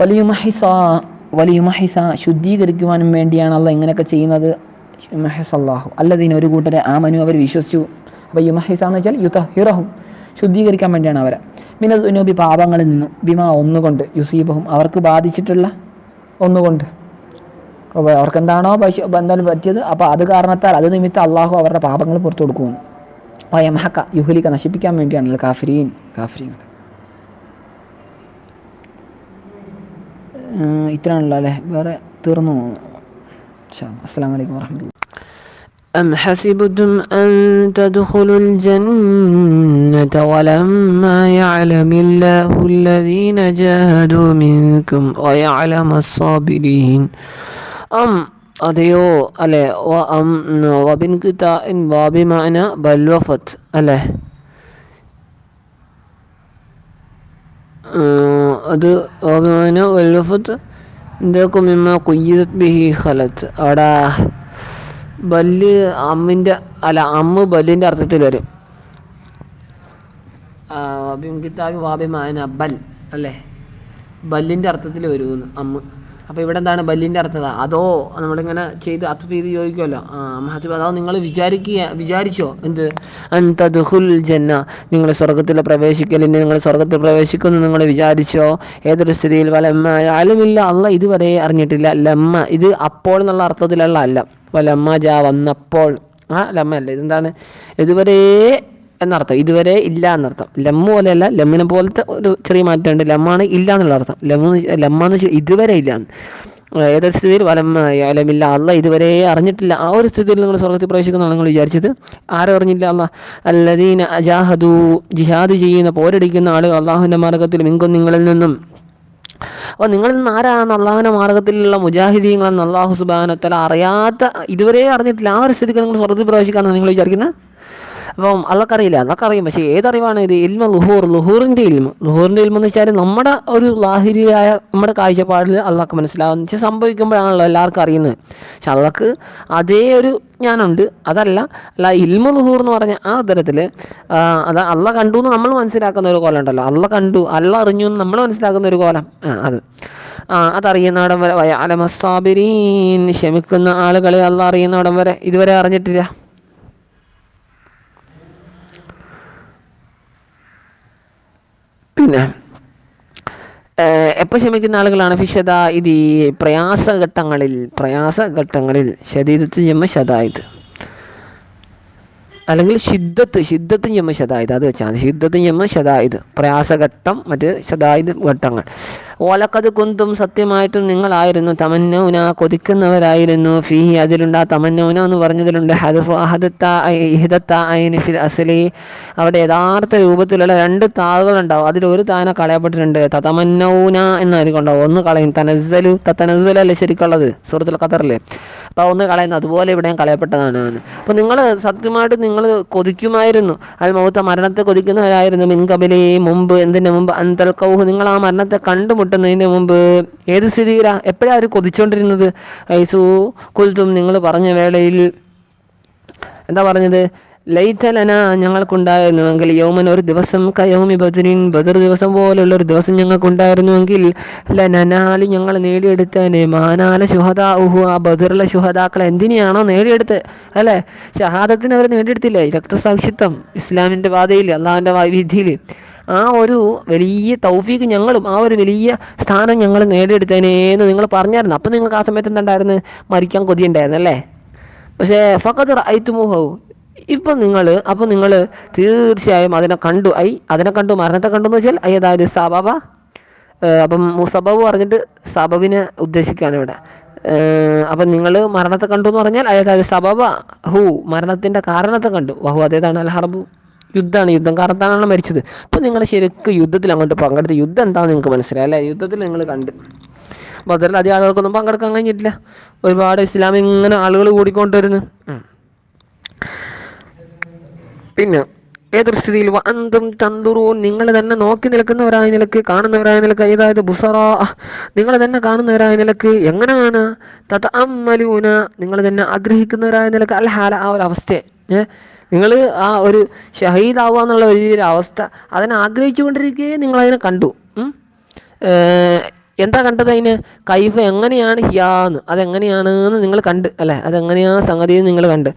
വലിയുമഹിസ വലിയുമഹിസ ശുദ്ധീകരിക്കുവാനും വേണ്ടിയാണ് അല്ല ഇങ്ങനെയൊക്കെ ചെയ്യുന്നത്. മഹസ് അള്ളാഹു അല്ലതിന് ഒരു കൂട്ടരെ ആമനു അവർ വിശ്വസിച്ചു. അപ്പോൾ യുമഹിസ എന്ന് വെച്ചാൽ യുതഹിറഹും. ശുദ്ധീകരിക്കാൻ വേണ്ടിയാണ് അവരെ. പിന്നെ ഉനൂബി പാപങ്ങളിൽ നിന്നും ബിമ ഒന്നുകൊണ്ട് യുസീബഹും അവർക്ക് ബാധിച്ചിട്ടുള്ള ഒന്നുകൊണ്ട്. അപ്പോൾ അവർക്ക് എന്താണോ പശു എന്തായാലും പറ്റിയത് അപ്പോൾ അത് കാരണത്താൽ അത് നിമിത്തം അള്ളാഹു അവരുടെ പാപങ്ങൾ പുറത്തു കൊടുക്കുന്നു വയമഹക്ക യുഹലിക്ക നശിപ്പിക്കാൻ വേണ്ടിയാണല്ലോ കാഫിരീൻ കാഫിരീൻ. ഇത്രയാണല്ലോ അല്ലേ വേറെ തീർന്നു അസ്സാം വലൈക്കും വാഹമത്തുള്ള أم حسبتم أن تدخلوا الجنة ولما يعلم الله الذين جاهدوا منكم ويعلم الصابرين أم അതെയോ അല്ലെ അം വബിൻ കിതാൻ വാബിമാന ബൽവഫത്ത് അല്ലെ അത് വാബിമാന ബൽവഫത്ത് എന്താക്കും മിമ്മ കുയ്യത്ത് ബിഹി ഖലത്ത്. അവിടെ ബല്ല് അമ്മിന്റെ അല്ല അമ്മ് ബല്ലിന്റെ അർത്ഥത്തിൽ വരും. കിതാബി വാബിമാന ബൽ അല്ലേ? ബല്ലിന്റെ അർത്ഥത്തിൽ വരുമെന്ന് അമ്മ്. അപ്പോൾ ഇവിടെ എന്താണ് ബല്ലിന്റെ അർത്ഥത? അതോ നമ്മളിങ്ങനെ ചെയ്ത് അത്ഫ് ചെയ്ത് ചോദിക്കുമല്ലോ മഹസിബ് അതോ നിങ്ങൾ വിചാരിക്കുക വിചാരിച്ചോ? എന്ത്? അന്തദുഹുൽ ജന്ന. നിങ്ങൾ സ്വർഗത്തിൽ പ്രവേശിക്കലിന് നിങ്ങൾ സ്വർഗത്തിൽ പ്രവേശിക്കുന്നു നിങ്ങൾ വിചാരിച്ചോ? ഏതൊരു സ്ഥിതിയിൽ വലമ്മ ആലുമില്ല അല്ല ഇതുവരെ അറിഞ്ഞിട്ടില്ല. ലമ്മ ഇത് അപ്പോൾ എന്നുള്ള അർത്ഥത്തിലുള്ള അല്ല. വലമ്മ ജാ വന്നപ്പോൾ. ആ ലമ്മ അല്ല ഇതെന്താണ്? ഇതുവരെ എന്നർത്ഥം. ഇതുവരെ ഇല്ല എന്നർത്ഥം. ലമ്മു പോലെയല്ല ലമ്മിനെ പോലത്തെ ഒരു ചെറിയ മാറ്റമുണ്ട്. ലമ്മാണ് ഇല്ല എന്നുള്ള അർത്ഥം. ലമ്മു ലമ്മാന്ന് വെച്ചാൽ ഇതുവരെ ഇല്ല. ഏതൊരു സ്ഥിതിയിൽ വലം അലമില്ല അല്ല ഇതുവരെ അറിഞ്ഞിട്ടില്ല. ആ ഒരു സ്ഥിതിയിൽ നിങ്ങൾ സ്വർഗത്തിൽ പ്രവേശിക്കുന്നതാണ് നിങ്ങൾ വിചാരിച്ചത്. ആരും അറിഞ്ഞില്ല അല്ല അല്ലദീന അജാഹദു ജിഹാദ് ചെയ്യുന്ന പോരടിക്കുന്ന ആളുകൾ അള്ളാഹുവിന്റെ മാർഗത്തിൽ മിങ്കും നിങ്ങളിൽ നിന്നും. അപ്പോൾ നിങ്ങളിൽ നിന്ന് ആരാണ് അള്ളാഹുവിന്റെ മാർഗത്തിലുള്ള മുജാഹിദീങ്ങളെന്ന് അള്ളാഹു സുബാനത്തല അറിയാത്ത ഇതുവരെ അറിഞ്ഞിട്ടില്ല. ആ ഒരു സ്ഥിതിക്ക് നിങ്ങൾ സ്വർഗത്തിൽ പ്രവേശിക്കാമെന്ന് നിങ്ങൾ വിചാരിക്കുന്നത്? അപ്പം അള്ളക്കറിയില്ല അറിയും. പക്ഷേ ഏതറിവാണ് ഇത്? ഇൽമ ലുഹൂർ. ലുഹൂറിന്റെ ഇൽമ. ലുഹൂറിന്റെ ഇൽമ എന്ന് വെച്ചാൽ നമ്മുടെ ഒരു ലാഹിരിയായ നമ്മുടെ കാഴ്ചപ്പാടിൽ അള്ളാഹ്ക്ക് മനസ്സിലാവുന്ന വെച്ചാൽ സംഭവിക്കുമ്പോഴാണല്ലോ എല്ലാവർക്കും അറിയുന്നത്. പക്ഷെ അള്ളാഹ്ക്ക് അതേ ഒരു ഞാനുണ്ട്. അതല്ല അല്ല ഇൽമ ലുഹൂർ എന്ന് പറഞ്ഞ ആ തരത്തിൽ അത് അള്ള കണ്ടു എന്ന് നമ്മൾ മനസ്സിലാക്കുന്ന ഒരു കോലം ഉണ്ടല്ലോ. അള്ള കണ്ടു അല്ല അറിഞ്ഞു എന്ന് നമ്മൾ മനസ്സിലാക്കുന്ന ഒരു കോലം. ആ അത്. ആ അതറിയുന്നവിടം വരെ അലമസ്താബിരീൻ ക്ഷമിക്കുന്ന ആളുകളെ അള്ള അറിയുന്നവിടം വരെ. ഇതുവരെ അറിഞ്ഞിട്ടില്ല. പിന്നെ എപ്പോൾ ക്ഷമിക്കുന്ന ആളുകളാണ് ഫിഷത ഇത് ഈ പ്രയാസഘട്ടങ്ങളിൽ പ്രയാസഘട്ടങ്ങളിൽ ശരീരത്തിൽ ജമ്മ ശതായത്. അല്ലെങ്കിൽ ശിദ്ധത്ത് ശിദ്ധത്തും ജമ്മ ശതായത്. അത് വെച്ചാൽ ശിദ്ധത്തും ജമ്മ ശതായത്. പ്രയാസഘട്ടം മറ്റ് ശതായത് ഘട്ടങ്ങൾ. ഓലക്കത് കുന്തും സത്യമായിട്ടും നിങ്ങളായിരുന്നു. തമന്നൗന കൊതിക്കുന്നവരായിരുന്നു. ഫീഹി അതിലുണ്ട്. ആ തമന്നൗന എന്ന് പറഞ്ഞതിലുണ്ട്. ഫിൽ അസലി. അവിടെ യഥാർത്ഥ രൂപത്തിലുള്ള രണ്ട് താളുകളുണ്ടാവും. അതിൽ ഒരു താന കളയപ്പെട്ടിട്ടുണ്ട്. തതമന്നൗന എന്നായിരിക്കും ഉണ്ടാവും ഒന്ന് കളയും. തനസ്സലു അല്ലേ ശരിക്കുള്ളത്? സുഹൃത്തുൽ ഖത്തറല്ലേ അപ്പോൾ ഒന്ന് കളയുന്നു. അതുപോലെ ഇവിടെയും കളയപ്പെട്ടതാണ്. അപ്പോൾ നിങ്ങൾ സത്യമായിട്ട് നിങ്ങൾ കൊതിക്കുമായിരുന്നു. അത് മൗത്ത മരണത്തെ കൊതിക്കുന്നവരായിരുന്നു. മിൻകബിലി മുമ്പ് എന്തിന്റെ മുമ്പ്? കൗഹ്. നിങ്ങൾ ആ മരണത്തെ കണ്ടുമുട്ടുന്നതിന് മുമ്പ് ഏത് സ്ഥിതിയിലാ? എപ്പോഴാണ് അവർ കൊതിച്ചുകൊണ്ടിരുന്നത് ഐസു കുൽത്തും നിങ്ങൾ പറഞ്ഞ വേളയിൽ എന്താ പറഞ്ഞത്? ലൈത്തലന ഞങ്ങൾക്കുണ്ടായിരുന്നുവെങ്കിൽ യൗമൻ ഒരു ദിവസം കയോമി ബദറിൻ ബദർ ദിവസം പോലുള്ള ഒരു ദിവസം ഞങ്ങൾക്കുണ്ടായിരുന്നുവെങ്കിൽ ലനനാലി ഞങ്ങൾ നേടിയെടുത്തേനെ മാനാല ശുഹദാ ഊഹു ആ ബദറിലെ ശുഹദാക്കളെ എന്തിനെയാണോ നേടിയെടുത്ത് അല്ലേ? ഷഹാദത്തിന് അവർ നേടിയെടുത്തില്ലേ? രക്തസാക്ഷിത്വം ഇസ്ലാമിന്റെ പാതയിൽ അള്ളാഹിന്റെ വിധിയിൽ. ആ ഒരു വലിയ തൗഫീക്ക് ഞങ്ങളും ആ ഒരു വലിയ സ്ഥാനം ഞങ്ങൾ നേടിയെടുത്തേനേന്ന് നിങ്ങൾ പറഞ്ഞായിരുന്നു. അപ്പം നിങ്ങൾക്ക് ആ സമയത്ത് എന്തുണ്ടായിരുന്നു? മരിക്കാൻ കൊതിയുണ്ടായിരുന്നു അല്ലേ? പക്ഷേ ഫഖദ് ഐത്തുമുഹു ഇപ്പം നിങ്ങൾ അപ്പം നിങ്ങൾ തീർച്ചയായും അതിനെ കണ്ടു. ഐ അതിനെ കണ്ടു മരണത്തെ കണ്ടു എന്ന് വെച്ചാൽ ഐ അതായത് സബബ അപ്പം മുസബബ് പറഞ്ഞിട്ട് സബബിനെ ഉദ്ദേശിക്കുകയാണ് ഇവിടെ. അപ്പം നിങ്ങൾ മരണത്തെ കണ്ടു എന്ന് പറഞ്ഞാൽ അതായത് സബബ ഹു മരണത്തിന്റെ കാരണത്തെ കണ്ടു. വഹു അതേതാണ് അൽ ഹർബു? യുദ്ധമാണ് യുദ്ധം കാരണത്താണല്ലോ മരിച്ചത്. അപ്പോൾ നിങ്ങൾ ശരിക്കും യുദ്ധത്തിൽ അങ്ങോട്ട് പങ്കെടുത്ത് യുദ്ധം എന്താണെന്ന് നിങ്ങൾക്ക് മനസ്സിലായി അല്ലേ? യുദ്ധത്തിൽ നിങ്ങൾ കണ്ട്. ബദറിൽ അധികം ആളുകൾക്കൊന്നും പങ്കെടുക്കാൻ കഴിഞ്ഞിട്ടില്ല. ഒരുപാട് ഇസ്ലാം ഇങ്ങനെ ആളുകൾ കൂടിക്കൊണ്ടുവരുന്നു. പിന്നെ ഏതൊരു സ്ഥിതിയിൽ വന്തും തന്തുറൂൻ നിങ്ങൾ തന്നെ നോക്കി നിൽക്കുന്നവരായ നിലയ്ക്ക് കാണുന്നവരായ നിലയ്ക്ക് അതായത് ബുസറ നിങ്ങൾ തന്നെ കാണുന്നവരായ നിലയ്ക്ക് എങ്ങനെയാണ്? തത അമ്മലൂന നിങ്ങൾ തന്നെ ആഗ്രഹിക്കുന്നവരായ നിലയ്ക്ക് അൽഹാല ആ ഒരു അവസ്ഥയെ ഏഹ് നിങ്ങൾ ആ ഒരു ഷഹീദാവുക എന്നുള്ള വലിയൊരു അവസ്ഥ അതിനെ ആഗ്രഹിച്ചു കൊണ്ടിരിക്കുകയും നിങ്ങളതിനെ കണ്ടു. എന്താ കണ്ടത് അതിന്? കൈഫ് എങ്ങനെയാണ് ഹിയാന്ന്. അതെങ്ങനെയാണ് എന്ന് നിങ്ങൾ കണ്ട് അല്ലേ? അതെങ്ങനെയാണ് സംഗതി നിങ്ങൾ കണ്ട്.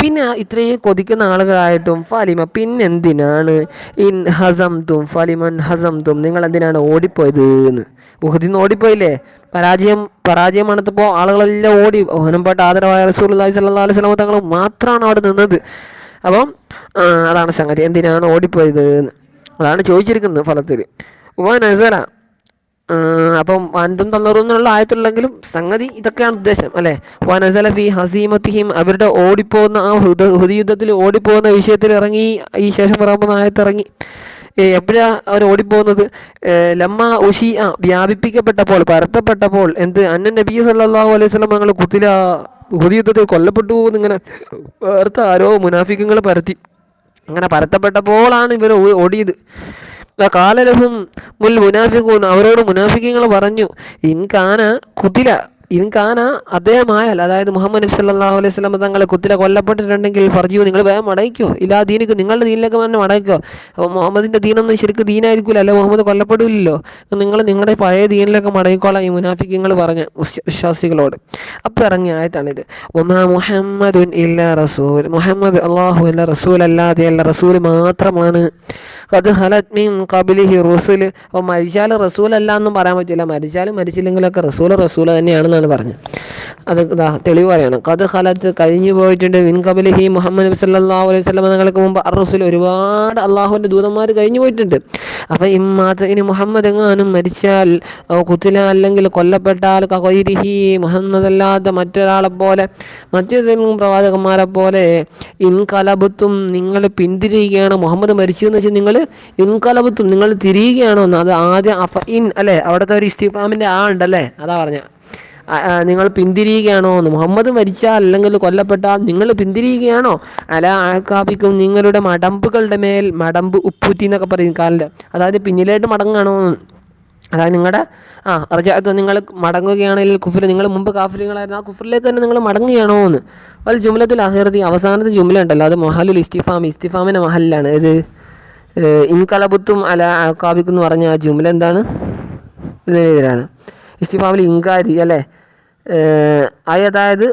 പിന്നെ ഇത്രയും കൊതിക്കുന്ന ആളുകളായിട്ടും ഫലിമ പിന്നെന്തിനാണ്? ഇൻ ഹസംതും ഫലിമൻ ഹസം തും നിങ്ങൾ എന്തിനാണ് ഓടിപ്പോയത് എന്ന്. ഉഹദിന്ന് ഓടിപ്പോയില്ലേ? പരാജയം പരാജയം മണത്തപ്പോൾ ആളുകളെല്ലാം ഓടി. ഓഹനംപാട്ട് ആദരവായ റസൂൽ അലൈഹി സ്വലാ അലൈഹി സ്വലാമ തങ്ങൾ മാത്രമാണ് അവിടെ നിന്നത്. അപ്പം അതാണ് സംഗതി. എന്തിനാണ് ഓടിപ്പോയത്? അതാണ് ചോദിച്ചിരിക്കുന്നത് ഫലത്തിൽ. ഉമാ നസല ആ, അപ്പം അന്തം തന്നറും എന്നുള്ള ആയത്തുള്ളെങ്കിലും സംഗതി ഇതൊക്കെയാണ് ഉദ്ദേശം അല്ലേ? വനസല ഫി ഹസീമത്തിഹിം അവരുടെ ഓടിപ്പോകുന്ന ആ ഹൃദ ഹൃദയുദ്ധത്തിൽ ഓടിപ്പോകുന്ന വിഷയത്തിൽ ഇറങ്ങി ഈ ശേഷം പറയാൻ ആയത്ത് ഇറങ്ങി. എപ്പോഴാ അവർ ഓടിപ്പോകുന്നത് ലമ്മ ഉഷി വ്യാപിപ്പിക്കപ്പെട്ടപ്പോൾ പരത്തപ്പെട്ടപ്പോൾ എന്ത്? അന്നൻ നബി സല്ലല്ലാഹു അലൈഹി വസല്ലം ഞങ്ങൾ കുത്തില ഹുദയുദ്ധത്തിൽ കൊല്ലപ്പെട്ടു ഇങ്ങനെ വേർത്ത ആരോ മുനാഫിക്കങ്ങൾ പരത്തി. അങ്ങനെ പരത്തപ്പെട്ടപ്പോഴാണ് ഇവർ ഓടിയത്. കാലലഹും മുൽ മുനാഫിഖൂൻ അവരോട് മുനാഫിക്കങ്ങൾ പറഞ്ഞു ഇൻകാന കുതില ഇൻകാന അദ്ദേഹമായാൽ അതായത് മുഹമ്മദ് നബി സല്ലല്ലാഹു അലൈഹി വസല്ലം തങ്ങളെ കുത്തില കൊല്ലപ്പെട്ടിട്ടുണ്ടെങ്കിൽ പറഞ്ഞു നിങ്ങൾ വേഗം അടയ്ക്കോ ഇല്ലാ ദീനിക്ക് നിങ്ങളുടെ ദീനിലേക്ക് തന്നെ അടയ്ക്കോ അപ്പോൾ മുഹമ്മദിന്റെ ദീനൊന്നും ശരിക്കും ദീനായിരിക്കില്ല അല്ലെ മുഹമ്മദ് കൊല്ലപ്പെടില്ലല്ലോ നിങ്ങൾ നിങ്ങളുടെ പഴയ ദീനിലേക്ക് മടങ്ങിക്കോളാം ഈ മുനാഫിക്കങ്ങൾ പറഞ്ഞ വിശ്വാസികളോട്. അപ്പോൾ ഇറങ്ങിയ ആയത്താണിത്. ഒമാ മുഹമ്മദുൻ ഇല്ല റസൂൽ. മുഹമ്മദ് അള്ളാഹു അല്ല റസൂൽ അല്ലാതെ അല്ല റസൂൽ മാത്രമാണ്. കത് ഹലത് മീൻ കബിലിഹി റസൂൽ അപ്പോൾ മരിച്ചാൽ റസൂൽ അല്ല എന്നും പറയാൻ പറ്റില്ല. മരിച്ചാലും മരിച്ചില്ലെങ്കിലൊക്കെ റസൂൽ റസൂൽ തന്നെയാണെന്നാണ് പറഞ്ഞത്. അത് തെളിവ് പറയാണ് കത് ഹലത്ത് കഴിഞ്ഞു പോയിട്ടുണ്ട്. മിൻ കബലിഹി മുഹമ്മദ് നബി സല്ലാ അലൈഹി സ്വലം നിങ്ങൾക്ക് മുമ്പ് അർ റസൂൽ ഒരുപാട് അള്ളാഹുവിന്റെ ദൂതന്മാർ കഴിഞ്ഞു പോയിട്ടുണ്ട്. അപ്പം ഇമ്മാത്ത ഇനി മുഹമ്മദ് എങ്ങാനും മരിച്ചാൽ കുത്തില അല്ലെങ്കിൽ കൊല്ലപ്പെട്ടാൽ കൈരിഹി മുഹമ്മദ് അല്ലാത്ത മറ്റൊരാളെ പോലെ മറ്റേതെങ്കിലും പ്രവാചകന്മാരെ പോലെ ഇൻകലബത്തും നിങ്ങൾ പിന്തിരിയുകയാണ്. മുഹമ്മദ് മരിച്ചു എന്ന് വെച്ചാൽ നിങ്ങൾ ഇൻകലബത്തും നിങ്ങൾ തിരിയുകയാണോ എന്ന്. അത് ആദ്യം അഫ ഇൻ അല്ലേ? അവിടുത്തെ ഒരു ഇസ്തിഫാമിന്റെ ആ ഉണ്ടല്ലേ? അതാ പറഞ്ഞ. നിങ്ങൾ പിന്തിരിയുകയാണോ? എന്ന് മുഹമ്മദ് മരിച്ചാൽ അല്ലെങ്കിൽ കൊല്ലപ്പെട്ടാൽ നിങ്ങൾ പിന്തിരിയുകയാണോ? അല ആക്കാപ്പിക്കും നിങ്ങളുടെ മടമ്പുകളുടെ മേൽ മടമ്പ് ഉപ്പൂറ്റി എന്നൊക്കെ പറയും കാലിന്റെ അതായത് പിന്നിലേട്ട് മടങ്ങാണോ അതായത് നിങ്ങളുടെ ആ റജാത്ത് നിങ്ങൾ മടങ്ങുകയാണെങ്കിൽ കുഫർ നിങ്ങൾ മുമ്പ് കാഫിലുകളായിരുന്നു ആ കുഫറിലേക്ക് തന്നെ നിങ്ങൾ മടങ്ങുകയാണോ എന്ന്. വൽ ജുമലത്തിൽ അഹിറത്തി അവസാനത്തെ ജുമല ഉണ്ടല്ലോ അത് മൊഹലുൽ ഇസ്തിഫാം ഇസ്തിഫാമിന്റെ മഹലിലാണ്. ഇത് ഇൻകലബുത്തും അല ആക്കാബിക്കും എന്ന് പറഞ്ഞ ആ ജുമല എന്താണ്? ഇതിനെതിരാണ് ഇസ്തിഫാമിൽ ഇൻകാരി അല്ലേ? അതായത്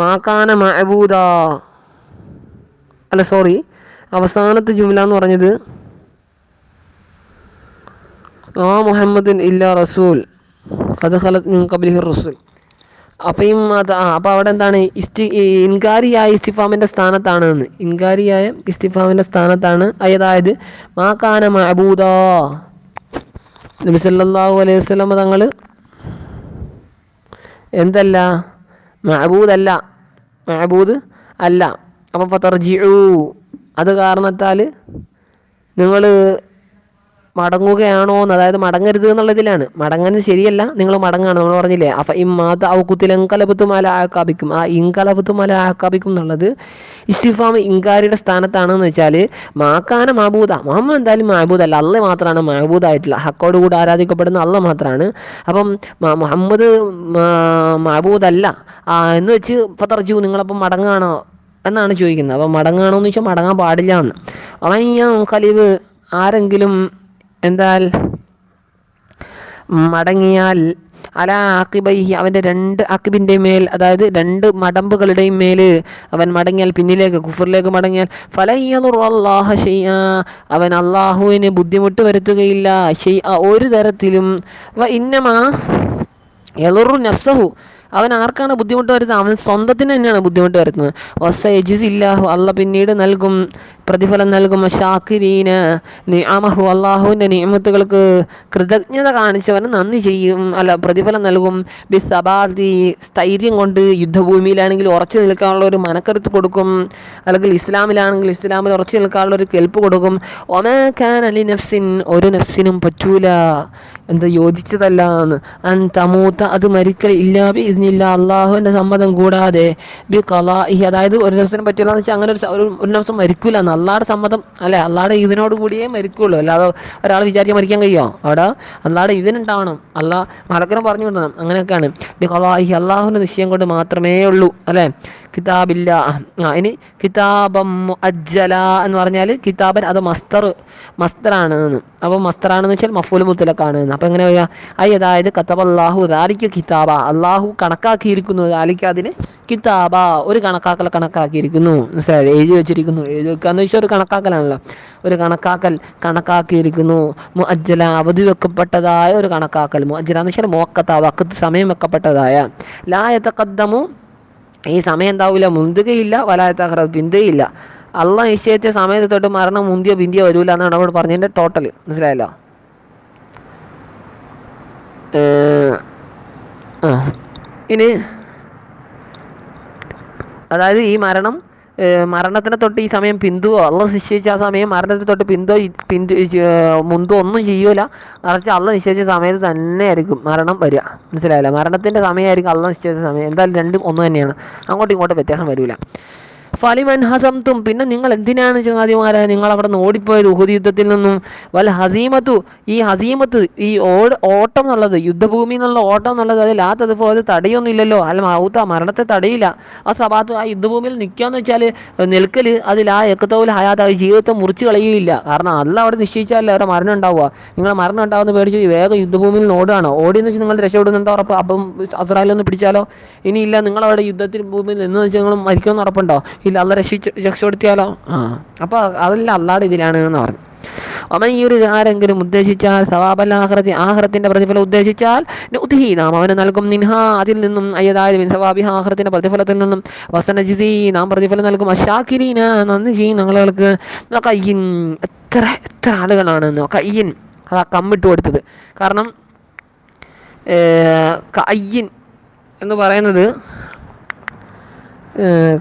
മാക്കാന മഹബൂദ അല്ല സോറി അവസാനത്തെ ജുമല എന്ന് പറഞ്ഞത് ആ മുഹമ്മദിൻ ഇല്ല റസൂൽ. അത് ഖബ്ലിഹി റസൂൽ. അപ്പം അത് ആ അപ്പം അവിടെ എന്താണ്? ഇസ്റ്റി ഇൻകാരിയായ ഇസ്തിഫാമിന്റെ സ്ഥാനത്താണ് ഇൻകാരിയായ ഇസ്തിഫാമിന്റെ സ്ഥാനത്താണ് അതായത് മാക്കാന മഅബൂദ. നബി സല്ലല്ലാഹു അലൈഹി വസ്ലമ തങ്ങൾ എന്തല്ല? മഅബൂദ് അല്ല മഅബൂദ് അല്ല. അപ്പം ഫതർജിഉ. അത് കാരണത്താൽ നിങ്ങൾ മടങ്ങുകയാണോ എന്ന് അതായത് മടങ്ങരുത് എന്നുള്ളതിലാണ്. മടങ്ങുന്നത് ശരിയല്ല നിങ്ങൾ മടങ്ങാണ് നമ്മൾ പറഞ്ഞില്ലേ അഫ മാത ഔക്കുത്തിൽ മല ആക്കാപിക്കും ആ ഇങ്കലബത്തും മല ആക്കാപിക്കും എന്നുള്ളത് ഇസ്തിഫാം ഇങ്കാരിയുടെ സ്ഥാനത്താണെന്ന് വെച്ചാൽ മാക്കാന മഹബൂദ മുഹമ്മദ് എന്തായാലും മാബൂദ് അല്ല മാത്രമാണ് മഹബൂദായിട്ടുള്ള ഹക്കോട് കൂടെ ആരാധിക്കപ്പെടുന്ന അള്ള മാത്രമാണ് അപ്പം മുഹമ്മദ് മഹബൂദല്ല എന്ന് വെച്ച് ഫതർജു നിങ്ങളപ്പം മടങ്ങാണോ എന്നാണ് ചോദിക്കുന്നത്. അപ്പം മടങ്ങാണോ എന്ന് വെച്ചാൽ മടങ്ങാൻ പാടില്ല എന്ന്. അവൻ ഈ കലിവ് ആരെങ്കിലും എന്താൽ മടങ്ങിയാൽ അല ആക്കിബൈഹി അവന്റെ രണ്ട് അക്കിബിന്റെ മേൽ അതായത് രണ്ട് മടമ്പുകളുടെയും മേൽ അവൻ മടങ്ങിയാൽ പിന്നിലേക്ക് കുഫറിലേക്ക് മടങ്ങിയാൽ ഫലയ്യല്ലാഹ ഷെയ്യ അവൻ അള്ളാഹുവിന് ബുദ്ധിമുട്ട് വരുത്തുകയില്ല ഷെയ്യ ഒരു തരത്തിലും ഇന്നമാ എളുറു നഫ്സഹു അവൻ ആർക്കാണ് ബുദ്ധിമുട്ട് വരുന്നത്? അവൻ സ്വന്തത്തിന് തന്നെയാണ് ബുദ്ധിമുട്ട് വരുന്നത്. വസ എജിസ് ഇല്ലാഹു അല്ല പിന്നീട് നൽകും പ്രതിഫലം നൽകും. ഷാക്കിരീന നിഅമഹു അള്ളാഹുവിന്റെ നിയമത്തുകൾക്ക് കൃതജ്ഞത കാണിച്ചവന് നന്ദി ചെയ്യും അല്ല പ്രതിഫലം നൽകും. ബി സബാദി സ്ഥൈര്യം കൊണ്ട് യുദ്ധഭൂമിയിലാണെങ്കിൽ ഉറച്ചു നിൽക്കാനുള്ള ഒരു മനക്കരുത്ത് കൊടുക്കും. അല്ലെങ്കിൽ ഇസ്ലാമിലാണെങ്കിൽ ഇസ്ലാമിൽ ഉറച്ചു നിൽക്കാനുള്ള ഒരു കെൽപ്പ് കൊടുക്കും. ഒമേഖാൻ അലി നഫ്സിൻ ഒരു നഫ്സിനും പറ്റൂല. എന്ത് യോജിച്ചതല്ല എന്ന് അൻ തമൂത്ത അത് മരിക്കൽ ഇല്ലാബി ഇദ്നില്ല അള്ളാഹുവിന്റെ സമ്മതം കൂടാതെ ബി കലാഹി അതായത് ഒരു ദിവസം പറ്റില്ല വെച്ചാൽ അങ്ങനെ ഒരു ഒരു ഒരു ദിവസം മരിക്കൂല എന്ന്. അള്ളാടെ സമ്മതം അല്ലെ? അള്ളാടെ ഇതിനോട് കൂടിയേ മരിക്കുള്ളൂ. അല്ലാതെ ഒരാൾ വിചാരിച്ചാൽ മരിക്കാൻ കഴിയുമോ അവിടെ അള്ളാടെ ഇതിനുണ്ടാവണം. അള്ളാഹ് മലക്കരം പറഞ്ഞു കൊണ്ടാണ് അങ്ങനെയൊക്കെയാണ്. ബി കലാഹി അള്ളാഹുവിന്റെ നിശ്ചയം കൊണ്ട് മാത്രമേ ഉള്ളൂ അല്ലെ? കിതാബില്ല. ഇനി കിതാബം അജ്ജല എന്ന് പറഞ്ഞാൽ കിതാബൻ അത് മസ്തർ മസ്തറാണ് എന്ന് അപ്പോൾ മസ്തറാണെന്ന് വെച്ചാൽ മഫൂൽ മുത്തലക്കാണ് എന്ന്. അപ്പോൾ എങ്ങനെ പറയാ ഐ അതായത് കത്തബ് അള്ളാഹു ദാലിക്ക് കിതാബ. അള്ളാഹു കണക്കാക്കിയിരിക്കുന്നു ദാലിക്ക് അതിന് കിതാബ. ഒരു കണക്കാക്കൽ കണക്കാക്കിയിരിക്കുന്നു. മനസ്സിലായി? എഴുതി വെച്ചിരിക്കുന്നു. എഴുതി വെക്കാന്ന് വെച്ചാൽ ഒരു കണക്കാക്കലാണല്ലോ. ഒരു കണക്കാക്കൽ കണക്കാക്കിയിരിക്കുന്നു. മുഅജ്ജല അവധി വെക്കപ്പെട്ടതായ ഒരു കണക്കാക്കൽ. മുഅജ്ജല എന്ന് വെച്ചാൽ മോക്കത്ത വക്കത്ത് സമയം വെക്കപ്പെട്ടതായ. ലായത്തക്കദ്ദമു ഈ സമയം എന്താവില്ല മുന്തുകയില്ല വലായത്തഹറ പിന്തുകയില്ല അള്ള നിശ്ചയിച്ച സമയത്ത് തൊട്ട് മരണം മുന്തിയോ പിന്തിയോ വരൂല എന്നാണ് അവിടെ പറഞ്ഞതിന്റെ ടോട്ടൽ മനസ്സിലായല്ലോ? ഇനി അതായത് ഈ മരണം മരണത്തിനെ തൊട്ട് ഈ സമയം പിന്തുവോ? അള്ള നിശ്ചയിച്ച ആ സമയം മരണത്തിന് തൊട്ട് പിന്തോ പിന്തു മുന്തോ ഒന്നും ചെയ്യൂല. മറിച്ച് അള്ള നിശ്ചയിച്ച സമയത്ത് തന്നെ ആയിരിക്കും മരണം വരിക. മനസ്സിലായില്ല? മരണത്തിന്റെ സമയമായിരിക്കും അള്ള നിശ്ചയിച്ച സമയം. എന്തായാലും രണ്ടും ഒന്ന് തന്നെയാണ്. അങ്ങോട്ടും ഇങ്ങോട്ടും വ്യത്യാസം വരില്ല ഫലിമൻ ഹസംതും. പിന്നെ നിങ്ങൾ എന്തിനാണ് ചങ്ങാതിമാരെ നിങ്ങൾ അവിടെ നിന്ന് ഓടിപ്പോയത്? ഉഹുദ് യുദ്ധത്തിൽ നിന്നും. വൽ ഹസീമത്തു. ഈ ഹസീമത്ത് ഈ ഓട് ഓട്ടം എന്നുള്ളത് യുദ്ധഭൂമി എന്നുള്ള ഓട്ടം എന്നുള്ളത് അത് ലാത്തത് തടയൊന്നും തടയൊന്നുമില്ലല്ലോ അല്ല മൗത്ത മരണത്തെ തടയില്ല. ആ സഭാത്ത് ആ യുദ്ധഭൂമിയിൽ നിൽക്കാന്ന് വെച്ചാൽ നിൽക്കൽ അതിൽ ആ എക്കത്തോൽ ഹയാത്ത് ആ ജീവിതത്തെ മുറിച്ച് കളയുകയില്ല. കാരണം അല്ല അവിടെ നിശ്ചയിച്ചാലല്ലേ അവരുടെ മരണം ഉണ്ടാവുക. നിങ്ങൾ മരണം ഉണ്ടാവുന്ന പേടിച്ച് വേഗം യുദ്ധഭൂമിയിൽ നിന്ന് ഓടി ഓടിയെന്ന് വെച്ചാൽ നിങ്ങൾ രക്ഷപ്പെടുന്ന ഉറപ്പ്? അപ്പം അസ്രായിലൊന്ന് പിടിച്ചാലോ? ഇനിയില്ല നിങ്ങൾ അവിടെ യുദ്ധത്തിൽ ഭൂമിയിൽ നിന്ന് വെച്ചാൽ നിങ്ങൾ മരിക്കുമെന്ന് ഉറപ്പുണ്ടോ? ഇല്ല അല്ല രക്ഷിച്ച് രക്ഷപ്പെടുത്തിയാലോ ആ. അപ്പോൾ അതല്ല അല്ലാതെ ഇതിലാണ് എന്ന് പറഞ്ഞു. അവൻ ഈ ഒരു ആരെങ്കിലും ഉദ്ദേശിച്ചാൽ സവാബല്ല ആഹ്റത്തി ആഹ്റത്തിന്റെ പ്രതിഫലം ഉദ്ദേശിച്ചാൽ നാം അവന് നൽകും. നിൻഹ അതിൽ നിന്നും അയ്യതായ മിൻ സവാബി ആഹ്റത്തിന്റെ പ്രതിഫലത്തിൽ നിന്നും. വസനജിതി നാം പ്രതിഫലം നൽകും. അഷാക്കിരീന നന്ദി ചെയ്യും ഞങ്ങളുകൾക്ക് കയ്യിൻ എത്ര എത്ര ആളുകളാണ് കയ്യിൻ. അതാ കമ്മിട്ട് കൊടുത്തത്. കാരണം കയ്യൻ എന്ന് പറയുന്നത്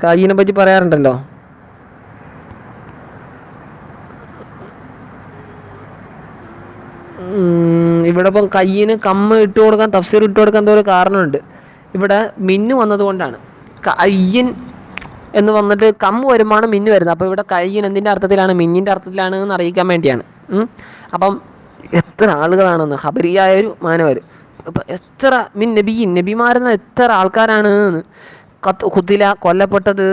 കയ്യിനെ പറ്റി പറയാറുണ്ടല്ലോ. ഇവിടെ ഇപ്പം കയ്യിന് കമ്മ ഇട്ട് കൊടുക്കാൻ തഫ്സീർ ഇട്ട് കൊടുക്കാൻ എന്തോ ഒരു കാരണമുണ്ട്. ഇവിടെ മിന്നു വന്നതുകൊണ്ടാണ്. കയ്യൻ എന്ന് വന്നിട്ട് കമ്മ് വരുമാണ് മിന്നു വരുന്നത്. അപ്പോൾ ഇവിടെ കയ്യൻ എന്തിന്റെ അർത്ഥത്തിലാണ്? മിന്നിന്റെ അർത്ഥത്തിലാണ് എന്ന് അറിയിക്കാൻ വേണ്ടിയാണ്. അപ്പം എത്ര ആളുകളാണെന്ന് ഹബരിയായ ഒരു മാനവർ അപ്പം എത്ര മിൻ നബി നബിമാരെന്ന എത്ര ആൾക്കാരാണ് എന്ന്. കത്ത് കുത്തില കൊല്ലപ്പെട്ടത്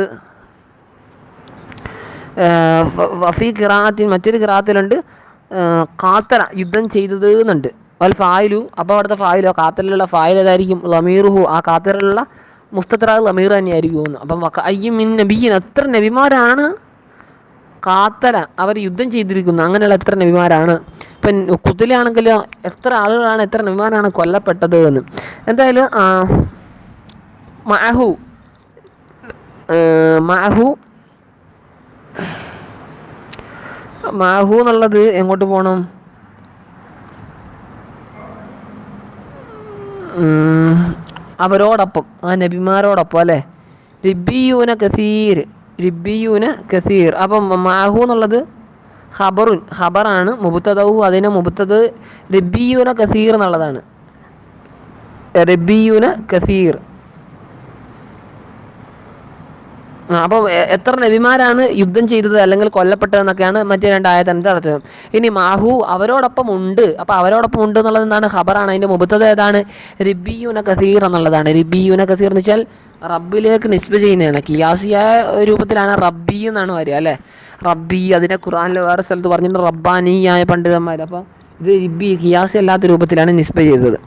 വഫി കിറാത്തിൽ മറ്റൊരു കിറാത്തിലുണ്ട് കാത്തല യുദ്ധം ചെയ്തത് എന്നുണ്ട്. വൽ ഫായിലു അപ്പോൾ അവിടുത്തെ ഫായിലോ കാത്തലിലുള്ള ഫായിൽ ഏതായിരിക്കും? ലമീറുഹു. ആ കാത്തലിലുള്ള മുസ്തത്രാഗ് ലമീർ തന്നെയായിരിക്കും എന്ന്. അപ്പം അയ്യമിൻ അയ്യും മിൻ നബിയിൻ എത്ര നബിമാരാണ് കാത്തല അവർ യുദ്ധം ചെയ്തിരിക്കുന്നു അങ്ങനെയുള്ള എത്ര നബിമാരാണ്? ഇപ്പം കുത്തിലാണെങ്കിലോ എത്ര ആളുകളാണ് എത്ര നബിമാരാണ് കൊല്ലപ്പെട്ടത് എന്ന്. എന്തായാലും ആ, മഅഹു മാഹു. എന്നുള്ളത് എങ്ങോട്ട് പോകണം അവരോടൊപ്പം ആ നബിമാരോടൊപ്പം അല്ലേ? റിബിയൂന കസീർ റിബിയൂന കസീർ. അപ്പം മാഹു എന്നുള്ളത് ഖബറുൻ ഖബറാണ്. മുബത്തതവു അതിനെ മുബത്തത് റിബിയൂന കസീർ എന്നുള്ളതാണ്. റിബിയൂന കസീർ ആ, അപ്പോൾ എത്ര നബിമാരാണ് യുദ്ധം ചെയ്തത് അല്ലെങ്കിൽ കൊല്ലപ്പെട്ടതെന്നൊക്കെയാണ് മറ്റേ രണ്ട് ആയതിന്റെ അർത്ഥം ഇനി മാഹു അവരോടൊപ്പം ഉണ്ട്. അപ്പോൾ അവരോടൊപ്പം ഉണ്ട് എന്നുള്ളത് എന്താണ്? ഖബറാണ്. അതിന്റെ മുബത്തത് ഏതാണ്? റിബിയുന കസീർ എന്നുള്ളതാണ്. റിബിയുന കസീർ എന്ന് വെച്ചാൽ റബ്ബിലേക്ക് നിസ്ബ ചെയ്യുന്നതാണ്. കിയാസിയായ രൂപത്തിലാണ് റബ്ബി എന്നാണ് വരിക അല്ലേ? റബ്ബി അതിനെ ഖുറാനിലെ വേറെ സ്ഥലത്ത് പറഞ്ഞിട്ടുണ്ട് റബ്ബാനിയായ പണ്ഡിതന്മാർ അപ്പോൾ ഇത് റിബി കിയാസി അല്ലാത്ത രൂപത്തിലാണ് നിസ്ബ ചെയ്തത്.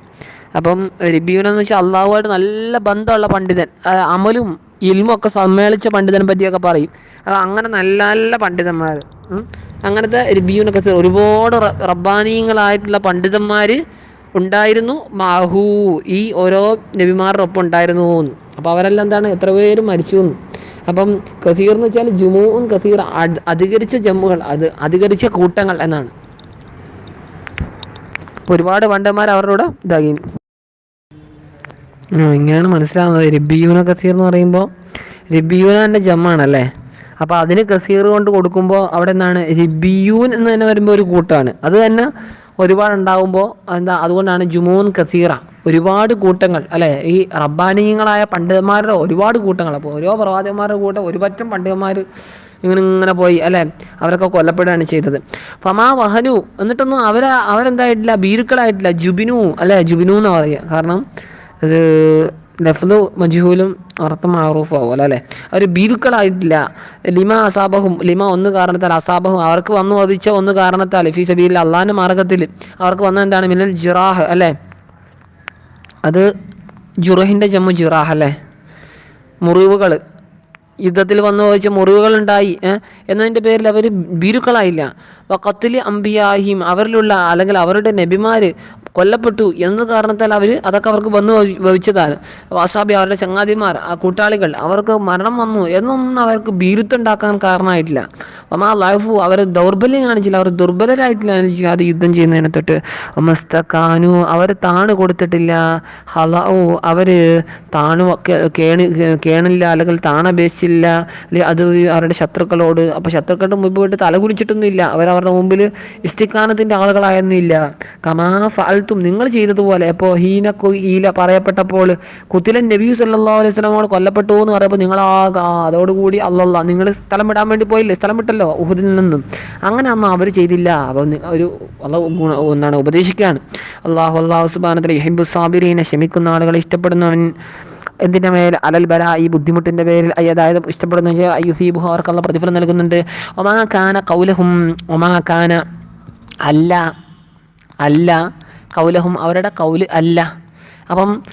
അപ്പം റിബിയുന എന്ന് വെച്ചാൽ അള്ളാഹുമായിട്ട് നല്ല ബന്ധമുള്ള പണ്ഡിതൻ അമലും ഇൽമും ഒക്കെ സമ്മേളിച്ച പണ്ഡിതനെ പറ്റിയൊക്കെ പറയും. അപ്പോൾ അങ്ങനെ നല്ല നല്ല പണ്ഡിതന്മാർ. അങ്ങനത്തെ റിബ്യൂനൊക്കെ ഒരുപാട് റബ്ബാനീയങ്ങളായിട്ടുള്ള പണ്ഡിതന്മാർ ഉണ്ടായിരുന്നു. മാഹു ഈ ഓരോ നബിമാരുടെ ഒപ്പം ഉണ്ടായിരുന്നു എന്ന്. അപ്പോൾ അവരെല്ലാം എന്താണ് എത്ര പേര് മരിച്ചു എന്ന്. അപ്പം കസീർ എന്ന് വെച്ചാൽ ജുമുവും കസീർ അധ്- അധികരിച്ച ജമ്മുകൾ അത് അധികരിച്ച കൂട്ടങ്ങൾ എന്നാണ്. ഒരുപാട് പണ്ഡന്മാർ അവരുടെ ഇതായി. ഇങ്ങനെയാണ് മനസ്സിലാവുന്നത്. റിബിയൂന കസീർ എന്ന് പറയുമ്പോൾ തന്നെ ജമ്മാണല്ലേ? അപ്പോൾ അതിന് കസീർ കൊണ്ട് കൊടുക്കുമ്പോൾ അവിടെ എന്താണ്? റിബിയൂൻ എന്ന് തന്നെ വരുമ്പോൾ ഒരു കൂട്ടമാണ് അത് തന്നെ ഒരുപാട് ഉണ്ടാകുമ്പോൾ എന്താ അതുകൊണ്ടാണ് ജുമൂൻ കസീറ. ഒരുപാട് കൂട്ടങ്ങൾ അല്ലെ? ഈ റബ്ബാനീയങ്ങളായ പണ്ഡിതന്മാരുടെ ഒരുപാട് കൂട്ടങ്ങൾ. അപ്പോൾ ഓരോ പ്രവാചകന്മാരുടെ കൂട്ടം ഒരുപറ്റം പണ്ഡിതന്മാർ ഇങ്ങനെ ഇങ്ങനെ പോയി അല്ലെ? അവരൊക്കെ കൊല്ലപ്പെടുകയാണ് ചെയ്തത്. ഫമാ വഹനു എന്നിട്ടൊന്നും അവരെ അവരെന്തായിട്ടില്ല? ഭീരുക്കളായിട്ടില്ല. ജുബിനു അല്ലെ? ജുബിനു എന്നാ പറയുക. കാരണം ഇത് നഫ്ലു മജ്ഹൂലും അർത്ഥം മാറൂഫും ആവുമല്ലോ അല്ലേ? അവർ ബീരുക്കളായിട്ടില്ല ലിമ അസാബഹും ലിമ ഒന്ന് കാരണത്താൽ അസാബഹും. അവർക്ക് വന്നു വധിച്ച ഒന്ന് കാരണത്താൽ ഫി സബീൽ അള്ളാഹിന്റെ മാർഗത്തിൽ അവർക്ക് വന്ന എന്താണ്? മിനൽ ജിറാഹ് അല്ലേ? അത് ജുറഹിന്റെ ജമ്മു ജിറാഹ് അല്ലേ? മുറിവുകൾ യുദ്ധത്തിൽ വന്നു വെച്ച മുറിവുകൾ ഉണ്ടായി എന്നതിന്റെ പേരിൽ അവർ ബീരുക്കളായില്ല കത്തിലി അംബിയാഹിം അവരിലുള്ള അല്ലെങ്കിൽ അവരുടെ നബിമാർ കൊല്ലപ്പെട്ടു എന്ന കാരണത്താൽ അവർ അതൊക്കെ അവർക്ക് വന്നു ഭവി- ഭവിച്ചതാണ് വാസാബി അവരുടെ ചങ്ങാതിമാർ ആ കൂട്ടാളികൾ അവർക്ക് മരണം വന്നു എന്നൊന്നും അവർക്ക് ഭീരുത്വം ഉണ്ടാക്കാൻ കാരണമായിട്ടില്ല. അപ്പം ആ ലൈഫ് അവർ ദൗർബല്യം കാണിച്ചില്ല അവർ ദുർബലരായിട്ടില്ല ജിഹാദ് യുദ്ധം ചെയ്യുന്നതിനെ തൊട്ട്. മസ്തക്കാനു അവർ താണ് കൊടുത്തിട്ടില്ല. ഹലാവു അവർ താണു കേണി കേണില്ല അല്ലെങ്കിൽ താണപേക്ഷിച്ചില്ല അല്ലെങ്കിൽ അത് അവരുടെ ശത്രുക്കളോട്. അപ്പോൾ ശത്രുക്കളുടെ മുമ്പ് പോയിട്ട് തലകുനിച്ചിട്ടൊന്നും ഇല്ല അവരുടെ മുമ്പിൽ ഇസ്തിക്കാനത്തിന്റെ ആളുകളായൊന്നുമില്ല. കമാ ഫാൽത്തും നിങ്ങൾ ചെയ്തതുപോലെ അപ്പോൾ ഹീന ഈല പറയപ്പെട്ടപ്പോൾ കുത്തിലൻ നബി സല്ലാ അലൈഹി സ്വലമോട് കൊല്ലപ്പെട്ടു എന്ന് പറയുമ്പോൾ നിങ്ങൾ ആ അതോടുകൂടി അല്ലല്ല നിങ്ങൾ സ്ഥലം വിടാൻ വേണ്ടി പോയില്ലേ? സ്ഥലം വിട്ടല്ലോ ഉഹുദിൽ നിന്നും. അങ്ങനെ അന്ന് അവർ ചെയ്തില്ല. അപ്പം ഒരു എന്താണ് ഉപദേശിക്കുകയാണ്. അള്ളാഹു അള്ളാഹു സുബാനത്തിൽ ഹിബു സാബിറീനെ ക്ഷമിക്കുന്ന ആളുകളെ ഇഷ്ടപ്പെടുന്നവൻ എന്തിന്റെ മേൽ? അലൽ ബല ഈ ബുദ്ധിമുട്ടിന്റെ പേരിൽ അതായത് ഇഷ്ടപ്പെടുന്ന വെച്ചാൽ അവർക്കുള്ള പ്രതിഫലം നൽകുന്നുണ്ട്. ഒമാ കാന കൗലഹും ഒമാ കാന അല്ല അല്ല കൗലഹും അവരുടെ കൗൽ അല്ല. അപ്പം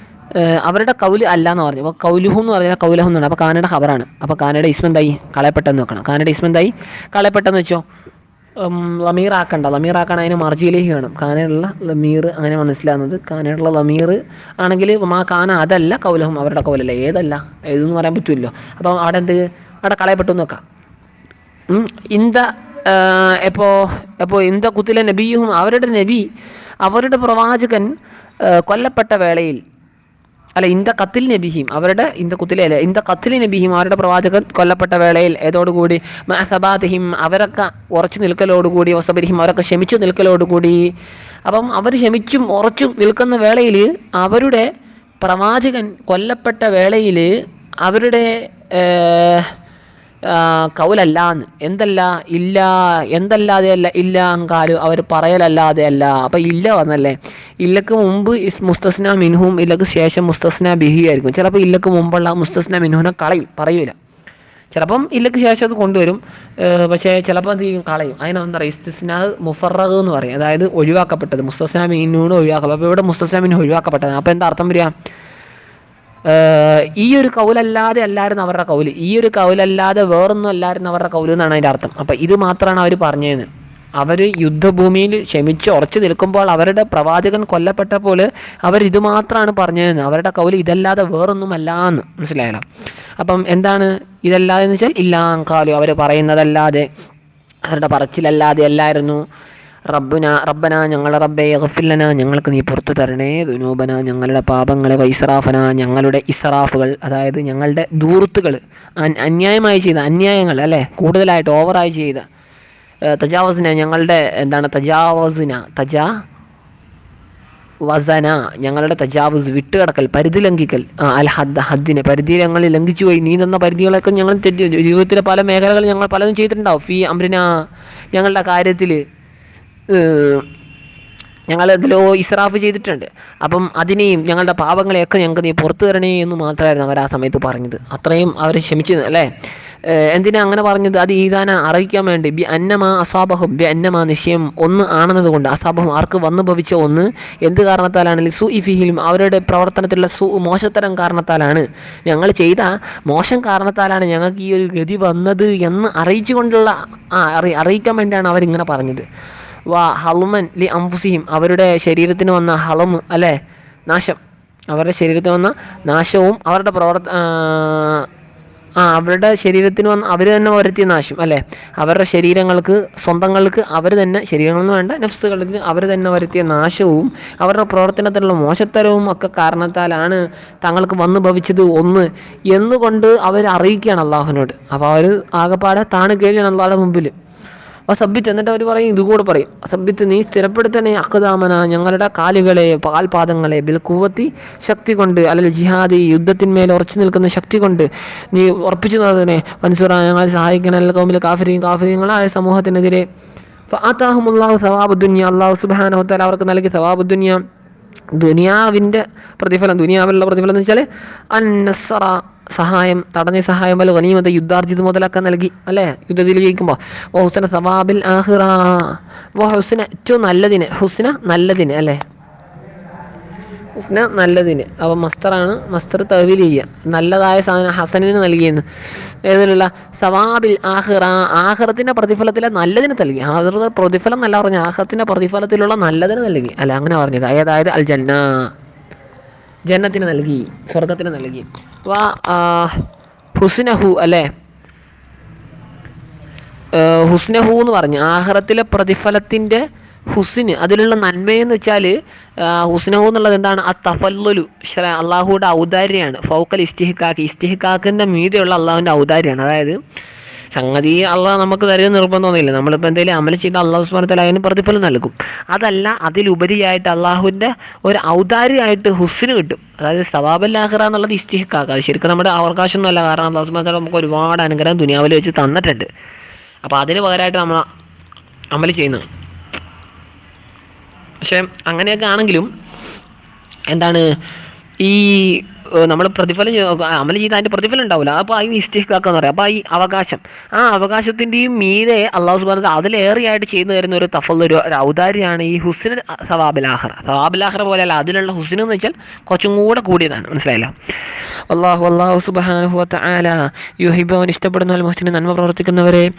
അവരുടെ കൗൽ അല്ല എന്ന് പറഞ്ഞു. അപ്പോൾ കൗലുഹു എന്ന് പറഞ്ഞാൽ കൗലഹു എന്നാണ്. അപ്പോൾ കാനയുടെ ഖബറാണ്. അപ്പോൾ കാനയുടെ ഇസ്മെന്തായി കളയപ്പെട്ടെന്ന് വെക്കണം. കാനയുടെ ഇസ്മെന്തായി കളയപ്പെട്ടെന്ന് വെച്ചോ? ലമീർ ആക്കണ്ട. ലമീർ ആക്കാൻ അതിന് മർജിയിലേക്ക് വേണം. കാനയുള്ള ലമീർ അങ്ങനെ മനസ്സിലാകുന്നത് കാനയുള്ള ലമീർ ആണെങ്കിൽ മാ കാന അതല്ല കൗലഹം അവരുടെ കൗലല്ല. ഏതല്ല? ഏതെന്ന് പറയാൻ പറ്റുമല്ലോ അപ്പോൾ അവിടെ എന്ത്? അവിടെ കളയപ്പെട്ടു എന്ന് വെക്കാം. ഇന്ത എപ്പോ എപ്പോ ഇന്ത കുത്തിലെ നബിയും അവരുടെ നബി അവരുടെ പ്രവാചകൻ കൊല്ലപ്പെട്ട വേളയിൽ അല്ല ഇന്ത കത്തിൽ നബിഹിം അവരുടെ ഇന്ത കുത്തിലെ അല്ല ഇന്ത കത്തിൽ നബിഹിം അവരുടെ പ്രവാചകൻ കൊല്ലപ്പെട്ട വേളയിൽ ഏതോടുകൂടി മഹസബാദിഹിം അവരൊക്കെ ഉറച്ചു നിൽക്കലോടുകൂടി വസബരിഹിം അവരൊക്കെ ക്ഷമിച്ചു നിൽക്കലോടുകൂടി. അപ്പം അവർ ക്ഷമിച്ചും ഉറച്ചും നിൽക്കുന്ന വേളയിൽ അവരുടെ പ്രവാചകൻ കൊല്ലപ്പെട്ട വേളയിൽ അവരുടെ കൗലല്ലാന്ന്. എന്തല്ല? ഇല്ല എന്തല്ലാതെ അല്ല ഇല്ല അങ്കാൽ അവർ പറയലല്ലാതെ അല്ല അപ്പം ഇല്ല വന്നല്ലേ? ഇല്ലക്ക് മുമ്പ് മുസ്തസ്ന മിൻഹും ഇല്ലക്ക് ശേഷം മുസ്തസ്ന ബിഹി ആയിരിക്കും. ചിലപ്പോൾ ഇല്ലക്ക് മുമ്പുള്ള മുസ്തസ്ന മിൻഹുനെ കളയും പറയൂല. ചിലപ്പം ഇല്ലക്ക് ശേഷം അത് കൊണ്ടുവരും. പക്ഷേ ചിലപ്പോൾ അത് കളയും. അതിനെന്താ പറയുക? ഇസ്തിസ്ന എന്ന് പറയും. അതായത് ഒഴിവാക്കപ്പെട്ടത്. മുസ്തസ്ന മീനൂണ് ഒഴിവാക്കപ്പെട്ടത്. അപ്പോൾ ഇവിടെ മുസ്തസ്ന മീൻ ഒഴിവാക്കപ്പെട്ടത്. അപ്പോൾ എന്താ അർത്ഥം വരിക? ഈ ഒരു കൗലല്ലാതെ അല്ലായിരുന്നു അവരുടെ കൗൽ. ഈ ഒരു കൗലല്ലാതെ വേറൊന്നും അല്ലായിരുന്നു അവരുടെ കൗൽ എന്നാണ് അതിന്റെ അർത്ഥം. അപ്പം ഇത് മാത്രമാണ് അവർ പറഞ്ഞത് അവർ യുദ്ധഭൂമിയിൽ ക്ഷമിച്ച് ഉറച്ചു നിൽക്കുമ്പോൾ അവരുടെ പ്രവാചകൻ കൊല്ലപ്പെട്ടപ്പോൾ അവർ ഇത് മാത്രമാണ് പറഞ്ഞതെന്ന് അവരുടെ കൗൽ ഇതല്ലാതെ വേറൊന്നും അല്ല എന്ന്. മനസ്സിലായല്ലോ? അപ്പം എന്താണ് ഇതല്ലാതെ എന്ന് വെച്ചാൽ ഇല്ലാങ്കാലു. അവർ പറയുന്നതല്ലാതെ അവരുടെ പറച്ചിലല്ലാതെ അല്ലായിരുന്നു. റബ്ബുന റബ്ബന ഞങ്ങളുടെ റബ്ബെ ഗഫില്ലന ഞങ്ങൾക്ക് നീ പുറത്തു തരണേ. ദുനൂബന ഞങ്ങളുടെ പാപങ്ങളെ വൈസറാഫന ഞങ്ങളുടെ ഇസറാഫുകൾ അതായത് ഞങ്ങളുടെ ദൂർത്തുകൾ അന്യായമായി ചെയ്ത അന്യായങ്ങൾ അല്ലേ? കൂടുതലായിട്ട് ഓവറായി ചെയ്ത തജാവസിന ഞങ്ങളുടെ എന്താണ് തജാവസിന തജാ വസന ഞങ്ങളുടെ തജാവുസ് വിട്ടുകിടക്കൽ പരിധി ലംഘിക്കൽ അൽ ഹദ് ഹദ്ദിനെ പരിധി ഞങ്ങൾ ലംഘിച്ചു പോയി. നീ തന്ന പരിധികളൊക്കെ ഞങ്ങൾ ജീവിതത്തിലെ പല മേഖലകളിൽ ഞങ്ങൾ പലതും ചെയ്തിട്ടുണ്ടാവും. ഫീ അമ്രിന ഞങ്ങളുടെ കാര്യത്തിൽ ഞങ്ങൾ ഇതിലോ ഇസ്രാഫ് ചെയ്തിട്ടുണ്ട്. അപ്പം അതിനെയും ഞങ്ങളുടെ പാപങ്ങളെയൊക്കെ ഞങ്ങൾക്ക് നീ പുറത്തു തരണേ എന്ന് മാത്രമായിരുന്നു അവർ ആ സമയത്ത് പറഞ്ഞത്. അത്രയും അവർ ക്ഷമിച്ചത് അല്ലേ? എന്തിനാ അങ്ങനെ പറഞ്ഞത്? അത് ഈദാന അറിയിക്കാൻ വേണ്ടി. ബി അന്നമാ അസാബഹും ബി അന്നമാ നിശ്ചയം ഒന്ന് ആണെന്നത് കൊണ്ട് അസാബഹും ആർക്ക് വന്നു ഭവിച്ച ഒന്ന്? എന്ത് കാരണത്താലാണെങ്കിൽ സു ഇഫിഹിലും അവരുടെ പ്രവർത്തനത്തിലുള്ള സു മോശത്തരം കാരണത്താലാണ്. ഞങ്ങൾ ചെയ്ത മോശം കാരണത്താലാണ് ഞങ്ങൾക്ക് ഈ ഒരു ഗതി വന്നത് എന്ന് അറിയിച്ചുകൊണ്ടുള്ള ആ അറി അറിയിക്കാൻ വേണ്ടിയാണ് അവരിങ്ങനെ പറഞ്ഞത്. വാ ഹലുമൻ ലി അംഫുസിഹിം. അവരുടെ ശരീരത്തിന് വന്ന ഹലം അല്ലേ? നാശം. അവരുടെ ശരീരത്തിന് വന്ന നാശവും അവരുടെ പ്രവർത്ത ആ, ആ അവരുടെ ശരീരത്തിന് വന്ന് അവർ തന്നെ വരുത്തിയ നാശം അല്ലേ? അവരുടെ ശരീരങ്ങൾക്ക് സ്വന്തങ്ങൾക്ക് അവർ തന്നെ ശരീരങ്ങളൊന്നും വേണ്ട നഫ്സുകൾക്ക് അവർ തന്നെ വരുത്തിയ നാശവും അവരുടെ പ്രവർത്തനത്തിലുള്ള മോശത്തരവും ഒക്കെ കാരണത്താലാണ് തങ്ങൾക്ക് വന്നു ഭവിച്ചത് ഒന്ന് എന്നുകൊണ്ട് അവർ അറിയിക്കുകയാണ് അള്ളാഹുവിനോട്. അപ്പോൾ അവർ ആകെപ്പാടെ താണ് കേൾക്കുകയാണ് അള്ളാഹുടെ മുമ്പിൽ സബ്ബിത്ത് എന്നിട്ട് അവർ പറയും ഇതുകൂടെ പറയും. സബ്ബിത്ത് നീ സ്ഥിരപ്പെടുത്തണേ അക്കദാമന ഞങ്ങളുടെ കാലുകളെ പാൽപാദങ്ങളെ ബിൽക്കുവത്തി ശക്തി കൊണ്ട് അല്ലെങ്കിൽ ജിഹാദി യുദ്ധത്തിന്മേൽ ഉറച്ചു നിൽക്കുന്ന ശക്തി കൊണ്ട് നീ ഉറപ്പിച്ചു തന്നെ മൻസൂറ ഞങ്ങളെ സഹായിക്കണം. അല്ലെങ്കിൽ കൗമിലെ കാഫിരിയും കാഫിരിയങ്ങളായ സമൂഹത്തിനെതിരെ. ഫാത്താഹുമുല്ലാഹു സവാബ് ദുനിയ. അള്ളാഹു സുബാനഹുത്താൽ അവർക്ക് നൽകി സവാബ് ദുനിയ. ദുനിയാവിന്റെ പ്രതിഫലം ദുനിയാവിലുള്ള പ്രതിഫലം എന്ന് വെച്ചാൽ അന്നസറ സഹായം തടഞ്ഞ സഹായം പോലെ വനീമത യുദ്ധാർജിത് മുതലൊക്കെ നൽകി അല്ലേ? യുദ്ധത്തിൽ ജയിക്കുമ്പോൾ ഹുസന സവാബിൽ ആഹിറ ഹുസന ഏറ്റവും നല്ലതിന് ഹുസ്ന നല്ലതിന് അല്ലേ? ഹുസ്ന നല്ലതിന്. അപ്പോൾ മസ്തറാണ് മസ്തർ തഹവീൽ ചെയ്യുക നല്ലതായ സാധനം ഹസനിന് നൽകിയെന്ന്. ഏതിലുള്ള സവാബിൽ ആഹിറ. ആഹ്റത്തിന്റെ പ്രതിഫലത്തിലെ നല്ലതിന് നൽകി. ആഹിറ പ്രതിഫലം നല്ല പറഞ്ഞു ആഹ്റത്തിന്റെ പ്രതിഫലത്തിലുള്ള നല്ലതിന് നൽകി. അല്ല അങ്ങനെ പറഞ്ഞത്. അതായത് അൽ ജന്ന ജന്നത്തിന് നൽകി. സ്വർഗത്തിന് നൽകി. വാ ഹുസ്നഹു അല്ലേ? ഹുസ്നഹു എന്ന് പറഞ്ഞു. ആഹ്റത്തിലെ പ്രതിഫലത്തിന്റെ ഹുസിന് അതിലുള്ള നന്മയെന്ന് വെച്ചാൽ ഹുസ്നഹു എന്നുള്ളത് എന്താണ്? ആ തഫല്ലുലു. അള്ളാഹുവിന്റെ ഔദാര്യമാണ്. ഫൗക്കൽ ഇസ്തിഹിക്കാക്ക് ഇസ്തിഹിക്കാക്കിന്റെ മീതെയുള്ള അള്ളാഹുവിന്റെ ഔദാര്യമാണ്. അതായത് സംഗതി അള്ളാഹ് നമുക്ക് തരുന്ന നിർബന്ധമൊന്നുമില്ല നമ്മളിപ്പോൾ എന്തെങ്കിലും അമല ചെയ്ത് അള്ളാഹു സ്മരണത്തിൽ അതിന് പ്രതിഫലം നൽകും. അതല്ല അതിലുപരിയായിട്ട് അള്ളാഹുവിന്റെ ഒരു ഔദാര്യമായിട്ട് ഹുസ്സിന് കിട്ടും. അതായത് സവാബൽ ആഹ്റ എന്നുള്ളത് ഇസ്തിഹിക്കാക്കുക അത് ശരിക്കും നമ്മുടെ അവകാശമൊന്നുമല്ല കാരണം അള്ളാഹു സ്മരണത്തിൽ നമുക്ക് ഒരുപാട് അനുഗ്രഹം ദുനിയാവിൽ വെച്ച് തന്നിട്ടുണ്ട്. അപ്പോൾ അതിന് പകരമായിട്ട് നമ്മൾ അമൽ ചെയ്യുന്നത് പക്ഷേ അങ്ങനെയൊക്കെ ആണെങ്കിലും എന്താണ് ഈ നമ്മൾ പ്രതിഫലം അമല ചെയ്ത് അതിന്റെ പ്രതിഫലം ഉണ്ടാവില്ല. അപ്പോൾ അതിന് ഇസ്തിഹാക്കാന്ന് പറയാം. അപ്പോൾ ഈ അവകാശം ആ അവകാശത്തിന്റെയും മീതെ അള്ളാഹു സുബാന അതിലേറെയായിട്ട് ചെയ്തു തരുന്ന ഒരു തഫൽ ഒരു ഔദാര്യാണ് ഈ ഹുസിൻ സവാബിലാഹറ സവാബിലാഹറ പോലെയല്ല അതിലുള്ള ഹുസിൻ എന്ന് വെച്ചാൽ കുറച്ചും കൂടെ കൂടിയതാണ്. മനസ്സിലായല്ലോ? അള്ളാഹു അള്ളാഹു സുബാൻ ഇഷ്ടപ്പെടുന്ന നന്മ പ്രവർത്തിക്കുന്നവരെ